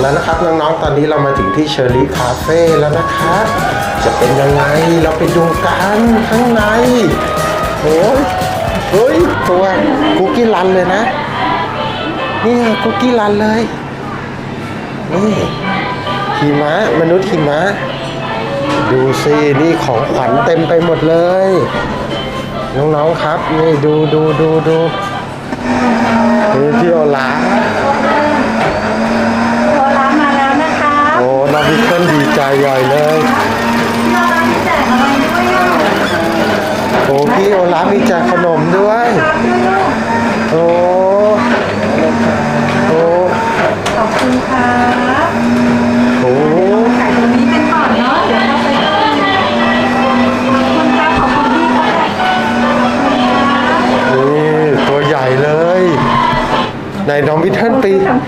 แล้วนะครับ น้องๆ ตอนนี้เรามาถึงที่เชอร์รี่คาเฟ่แล้วนะครับ จะเป็นยังไงเราไปดูกันข้างในโอ้ยเฮ้ยตัวคุกกี้รันเลยนะ นี่คุกกี้รันเลย นี่หิมะมนุษย์หิมะ ดูสินี่ของขวัญเต็มไปหมดเลย น้องๆครับ นี่ดูดูดูดูนี่พี่โอลา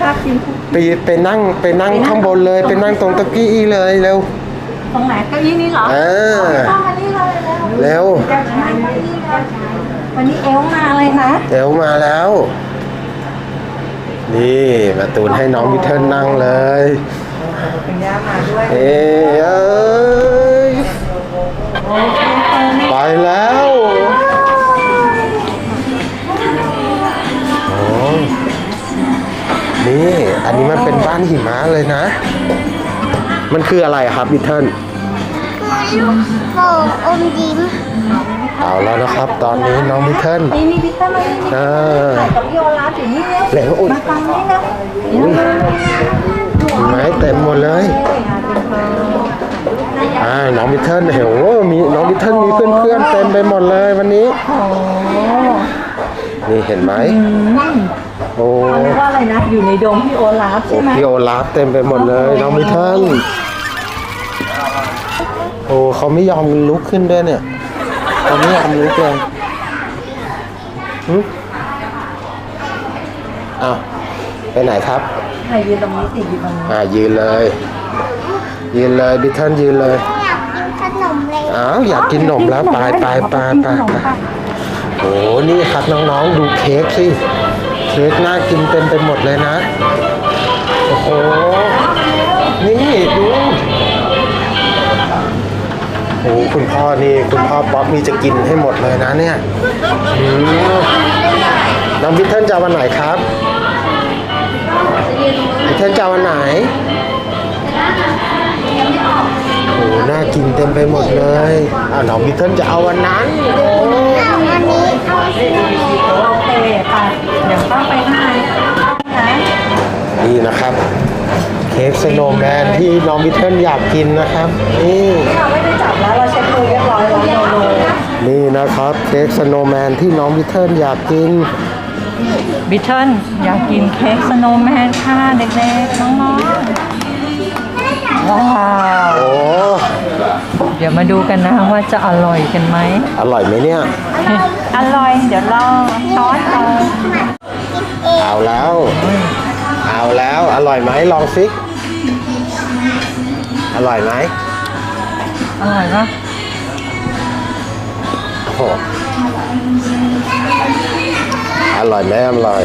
ภาพจริงปีไปนั่งไปนั่ง ข้างบนเลยไปนั่งตรงตะกี้เลยเร็วตรงไหนเก้าอี้นี่เหรอเออต้องมานี่เลยแล้วเร็วจะใช้เก้าอี้เลยวันนี้เอลมาเลยนะเร็วมาแล้ว นี่มาตูนให้น้องพิเทิลนั่งเลยคุณย่ามาด้วยเอ้ยเอ้ยไปแล้ว นี่อันนี้มันเป็นบ้านหิมะเลยนะ มันคืออะไรครับพิเทิลลูกโป่งอมยิ้มเอาแล้วนะครับ ตอนนี้น้องพิเทิลนี่นี่พี่ตั้มมานี่นี่เออถ่ายกับพี่โอลาฟอยู่นี่เร็วแล้วอุ๊ยมาฟังนี่แล้วอุ้ยหิมะเต็มหมดเลย อ่าน้องพิเทิลเห็นว่ามีน้องพิเทิลมีเพื่อนๆเต็มไปหมดเลยวันนี้โอ้นี่เห็นไหมโอ้เขาเรียกว่าอะไรนะ อยู่ในโดมพี่โอลาฟโอ้ใช่ไหมพี่โอลาฟเต็มไปหมดเลยน้องพิเทิลโอ้เขาไม่ยอมลุกขึ้นด้วยเนี่ยเขาไม่ยอมลุกเลยหึอ้าวไปไหนครับใครยืนตรงนี้สิยืนตรงนี้อ่ายืนเลย ยืนเลยพิเทิลยืนเลยอยากกินขนมเลยอ้าวอยากกินนมแล้วไปไปไปไปไปโอ้นี่ครับน้องๆดูเค้กสิ เค้กน่ากินเต็มไปหมดเลยนะ โอ้โห นี่ดูโอ้คุณพ่อนี่คุณพ่อป๊อปนี่จะกินให้หมดเลยนะเนี่ยน้องพิทเทิลจะวันไหนครับพิทเทิลจะวันไหนโอ้น่ากินเต็มไปหมดเลยอ่าน้องพิทเทิลจะเอาวันนั้นโอ้เอาอันนี้เอาสีโอเคไปเดี๋ยวเข้าไปข้างในนะนี่นะครับ เค้กสโนว์แมนที่น้องพิทเทิลอยากกินนะครับ นี่เราไม่ได้จับแล้วเราเช็คมือเรียบร้อยแล้วโนโนนี่นะครับเค้กสโนว์แมนที่น้องพิทเทิลอยากกินบิทเทิลอยากกินเค้กสโนว์แมนค่ะเด็กๆน้องๆว้าวโอ้เดี๋ยวมาดูกันนะว่าจะอร่อยกันไหมอร่อยไหมเนี่ย อร่อย เดี๋ยวรอช้อนก่อน เอาแล้ว เอาแล้ว อร่อยไหมลองสิอร่อยไหมอร่อยปะโอ้โหอร่อยไหมอร่อย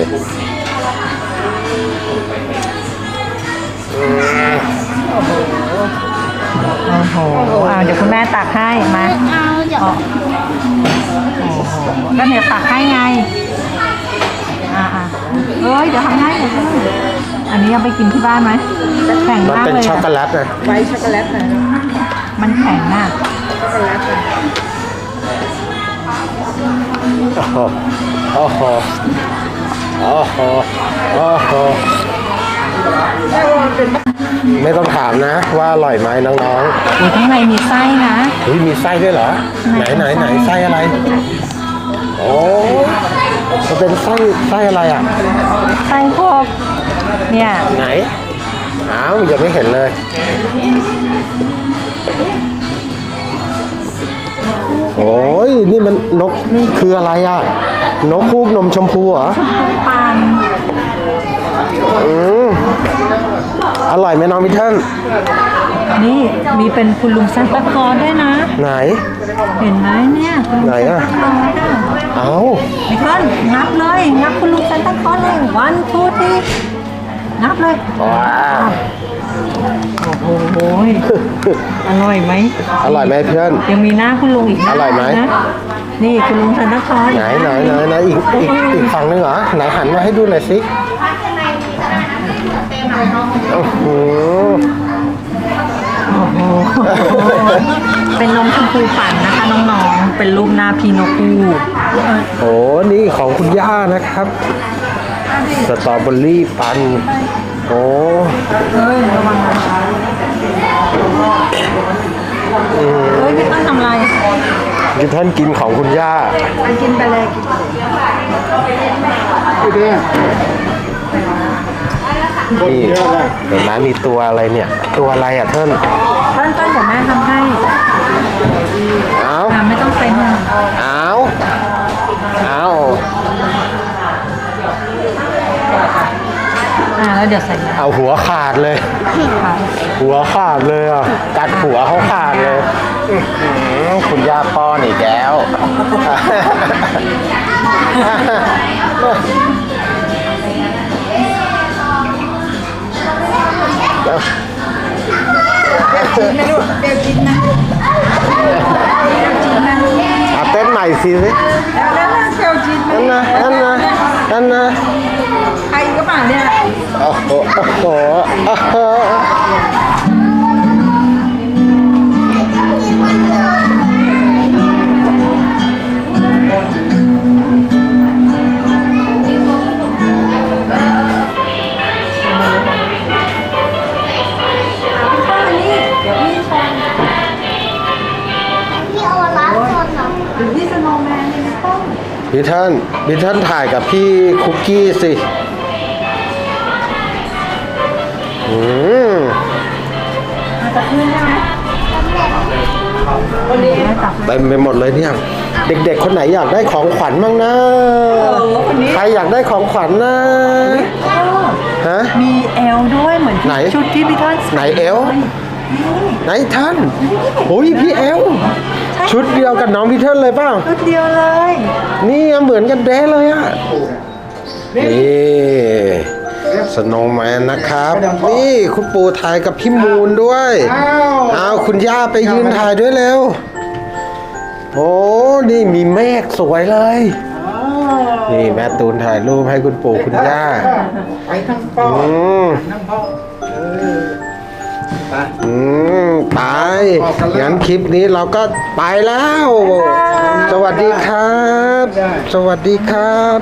อืมโอ้โหอ่าเดี๋ยวคุณแม่ตักให้มาเอาเดี๋ยวโอ้โหก็เดี๋ยวตักให้ไงอ่าอ่า เอ้ยเดี๋ยวทำให้อันนี้เอาไปกินที่บ้านไหมแข็งมันมากเป็นเลยช็อกโกอะแลตนะไวท์ช็อกโกแลตนะมันแข็งอะช็อกโกแลตอะโอ้โหโอ้โหโอ้โหโอ้โหไม่ต้องถามนะ ว่าอร่อยไหมน้องอยู่ข้างในมีไส้นะ ๆเฮ้ยมีไส้ด้วยเหรอ ไหนไหนไหนไส้อะไร โอ้ มันเป็นไส้ไส้อะไรอะ ไส้พวกเนี่ยไหนอ้าวยังไม่เห็นเลยโอ้ยนี่มันนกนี่คืออะไรอะ นกคูกนมชมพูเหรอปานอืมอร่อยไหมน้องมิเทิลนี่มีเป็นคุณลุงซานตาคลอสด้วยนะ ไหน เห็นไหมเนี่ยคุณลุงไหนซานอะตาคลอสอะ เอามิเทิลงับเลยงับคุณลุงซานตาคลอสเลยวันทูที่นับเลยว้าวโอ้โหอร่อยไหมอร่อยไหมเพื่อน ยังมีหน้าคุณลุงอีกน้าอร่อยไหมนะนี่คุณลุงธนครไหนไหนไหนไหนอีกอีกอีกฝั่งนึงเหรอไหนหันมาให้ดูหน่อยสิโอ้โห โอ้โหเป็นนมชมพูปั่นนะคะน้องๆ เป็นรูปหน้าพีโนกูโอ้นี่ของคุณย่านะครับ สตรอเบอรี่ปัน โอ้เฮ้ยระวังนะเฮ้ยพี่ต้นทำอะไรที่ท่านกินของคุณย่าไปกินไปเลยกิ นนี่เห็นไหมมีตัวอะไรเนี่ย ตัวอะไรอะท่านต้นต้นเดี๋ยวแม่ทำให้เอาอ่าไม่ต้องเป็นอะเอาเอาอ่าแล้วเดี๋ยวใส่น้เอาหัวขาดเลยำค่ะหัวขาดเลยอะกัดหัวเขาขาดเลยอื้อหือคุณย่าป้อนอีกแล้ว เอาเต้นใหม่สิสิแล้วแล้วเซลจีนนั่นนะนั่นนะนั่นนะใครก็มาเนี่ยโอ้โหโอ้โห พี่ท่านพี่ท่านถ่ายกับพี่คุกกี้สิอืมมาจากพื้นได้ไหมคนนี้จับเต็มไปหมดเลยเนี่ย เด็กๆ คนไหนอยากได้ของขวัญบ้างนะคนนี้ใครอยากได้ของขวัญนะ ฮะ มีเอลด้วยเหมือนไหน ชุดที่พี่ท่านใส่ไหนเอลไหนท่านโอ้ยพี่เอล ชุดเดียวกับน้องพี่เทิร์นเลยเปล่าชุดเดียวเลย นี่เหมือนกันเด้เลยอะนี่สโนว์แมนนะครับ นี่คุณปู่ถ่ายกับพี่มูนด้วยอ้าวคุณย่าไปยืนถ่ายด้วยเร็วโอ้นี่มีเมฆสวยเลยนี่แม่ตูนถ่ายรูปให้คุณปู่คุณย่าไปทั้งพ่ออืมทั้งพ่อเออ ไป อืมไปงั้นคลิปนี้เราก็ไปแล้ว สวัสดีครับสวัสดีครับ